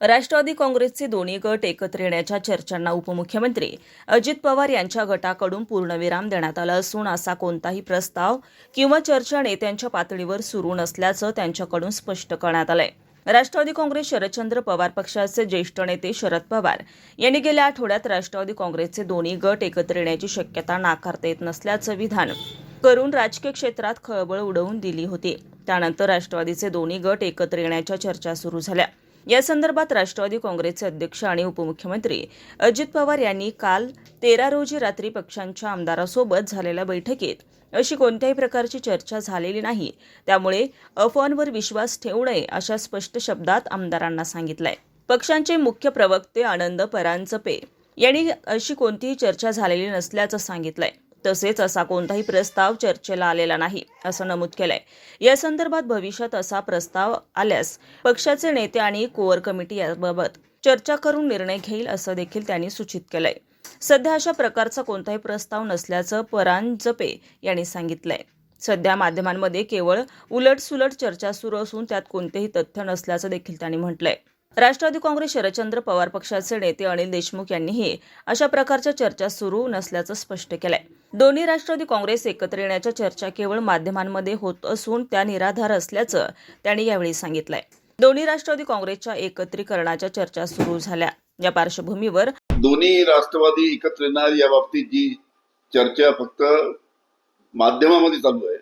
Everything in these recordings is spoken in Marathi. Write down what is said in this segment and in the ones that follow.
राष्ट्रवादी काँग्रेसचे दोन्ही गट एकत्र येण्याच्या चर्चांना उपमुख्यमंत्री अजित पवार यांच्या गटाकडून पूर्णविराम देण्यात आला असून असा कोणताही प्रस्ताव किंवा चर्चा नेत्यांच्या पातळीवर सुरू नसल्याचं त्यांच्याकडून स्पष्ट करण्यात आलंय. राष्ट्रवादी काँग्रेस शरदचंद्र पवार पक्षाचे ज्येष्ठ नेते शरद पवार यांनी गेल्या आठवड्यात राष्ट्रवादी काँग्रेसचे दोन्ही गट एकत्र येण्याची शक्यता नाकारता येत नसल्याचं विधान करून राजकीय क्षेत्रात खळबळ उडवून दिली होती. त्यानंतर राष्ट्रवादीचे दोन्ही गट एकत्र येण्याच्या चर्चा सुरू झाल्या. या संदर्भात राष्ट्रवादी काँग्रेसचे अध्यक्ष आणि उपमुख्यमंत्री अजित पवार यांनी काल तेरा रोजी रात्री पक्षांच्या आमदारासोबत झालेल्या बैठकीत अशी कोणत्याही प्रकारची चर्चा झालेली नाही. त्यामुळे अफवांवर विश्वास ठेवू नये अशा स्पष्ट शब्दात आमदारांना सांगितलंय. पक्षांचे मुख्य प्रवक्ते आनंद परांजपे यांनी अशी कोणतीही चर्चा झालेली नसल्याचं सांगितलंय. तसेच असा कोणताही प्रस्ताव चर्चेला आलेला नाही असं नमूद केलंय. या संदर्भात भविष्यात असा प्रस्ताव आल्यास पक्षाचे नेते आणि कोअर कमिटी याबाबत चर्चा करून निर्णय घेईल असं देखील त्यांनी सूचित केलंय. सध्या अशा प्रकारचा कोणताही प्रस्ताव नसल्याचं परांजपे यांनी सांगितलंय. सध्या माध्यमांमध्ये केवळ उलटसुलट चर्चा सुरू असून त्यात कोणतेही तथ्य नसल्याचं देखील त्यांनी म्हटलंय. राष्ट्रवादी काँग्रेस शरदचंद्र पवार पक्षाचे नेते अनिल देशमुख यांनीही अशा प्रकारच्या चर्चा सुरू नसल्याचं स्पष्ट केलंय. दोन्ही राष्ट्रवादी काँग्रेस एकत्र येण्याच्या चर्चा केवळ माध्यमांमध्ये होत असून त्या निराधार असल्याचं त्यांनी यावेळी सांगितलंय. दोन्ही राष्ट्रवादी काँग्रेसच्या एकत्रीकरणाच्या चर्चा सुरू झाल्या. या पार्श्वभूमीवर दोन्ही राष्ट्रवादी एकत्र येणार या बाबतीत जी चर्चा फक्त माध्यमामध्ये चालू आहे.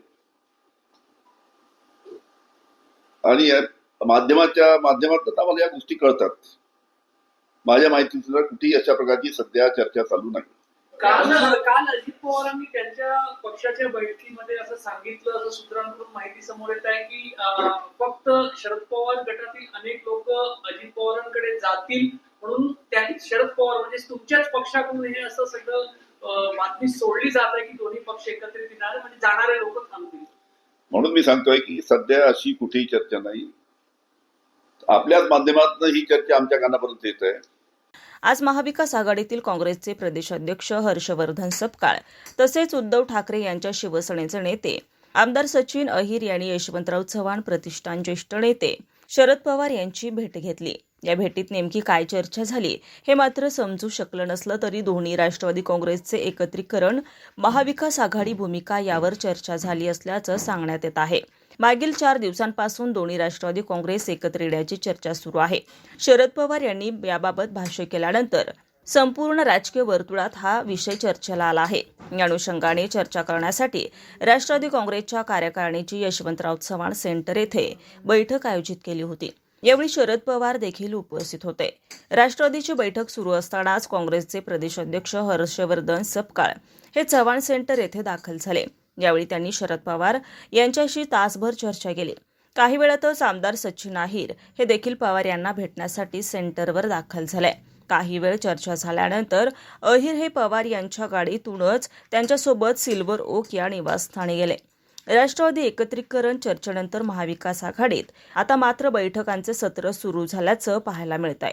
आणि माध्यमाच्या माध्यमातून आम्हाला या गोष्टी कळतात. माझ्या माहितीनुसार कुठेही अशा प्रकारची सध्या चर्चा चालू नाही. काल काल अजित पवारांनी त्यांच्या पक्षाच्या बैठकीमध्ये असं सांगितलं असं सूत्रांकडून माहिती समोर येत आहे की फक्त शरद पवार गटातील अनेक लोक अजित पवारांकडे जातील म्हणून त्या शरद पवार म्हणजे तुमच्याच पक्षाकडून हे असं सगळं बातमी सोडली जात आहे की दोन्ही पक्ष एकत्रित येणार म्हणजे जाणारे लोक थांबतील. म्हणून मी सांगतोय की सध्या अशी कुठेही चर्चा नाही. आपल्याच माध्यमातून ही चर्चा आमच्या कानापर्यंत येत आहे. आज महाविकास आघाडीतील काँग्रेसचे प्रदेशाध्यक्ष हर्षवर्धन सपकाळ तसेच उद्धव ठाकरे यांच्या शिवसेनेचे नेते आमदार सचिन अहिर यांनी यशवंतराव चव्हाण प्रतिष्ठान ज्येष्ठ नेते शरद पवार यांची भेट घेतली. या भेटीत नेमकी काय चर्चा झाली हे मात्र समजू शकलं नसलं तरी दोन्ही राष्ट्रवादी काँग्रेसचे एकत्रीकरण महाविकास आघाडी भूमिका यावर चर्चा झाली असल्याचं सांगण्यात येत आहे. मागील चार दिवसांपासून दोन्ही राष्ट्रवादी काँग्रेस एकत्र येण्याची चर्चा सुरू आहे. शरद पवार यांनी याबाबत भाष्य केल्यानंतर संपूर्ण राजकीय वर्तुळात हा विषय चर्चेला आला आहे. या अनुषंगाने चर्चा करण्यासाठी राष्ट्रवादी काँग्रेसच्या कार्यकारिणीची यशवंतराव चव्हाण सेंटर येथे बैठक आयोजित केली होती. यावेळी शरद पवार देखील उपस्थित होते. राष्ट्रवादीची बैठक सुरू असतानाच काँग्रेसचे प्रदेशाध्यक्ष हर्षवर्धन सपकाळ हे चव्हाण सेंटर येथे दाखल झाले. यावेळी त्यांनी शरद पवार यांच्याशी तासभर चर्चा केली. काही वेळातच आमदार सचिन अहिर हे देखील पवार यांना भेटण्यासाठी सेंटरवर दाखल झाले. काही वेळ चर्चा झाल्यानंतर अहिर हे पवार यांच्या गाडीतूनच त्यांच्यासोबत सिल्वर ओक या निवासस्थानी गेले. राष्ट्रवादी एकत्रीकरण चर्चेनंतर महाविकास आघाडीत आता मात्र बैठकांचे सत्र सुरू झाल्याचं पाहायला मिळत आहे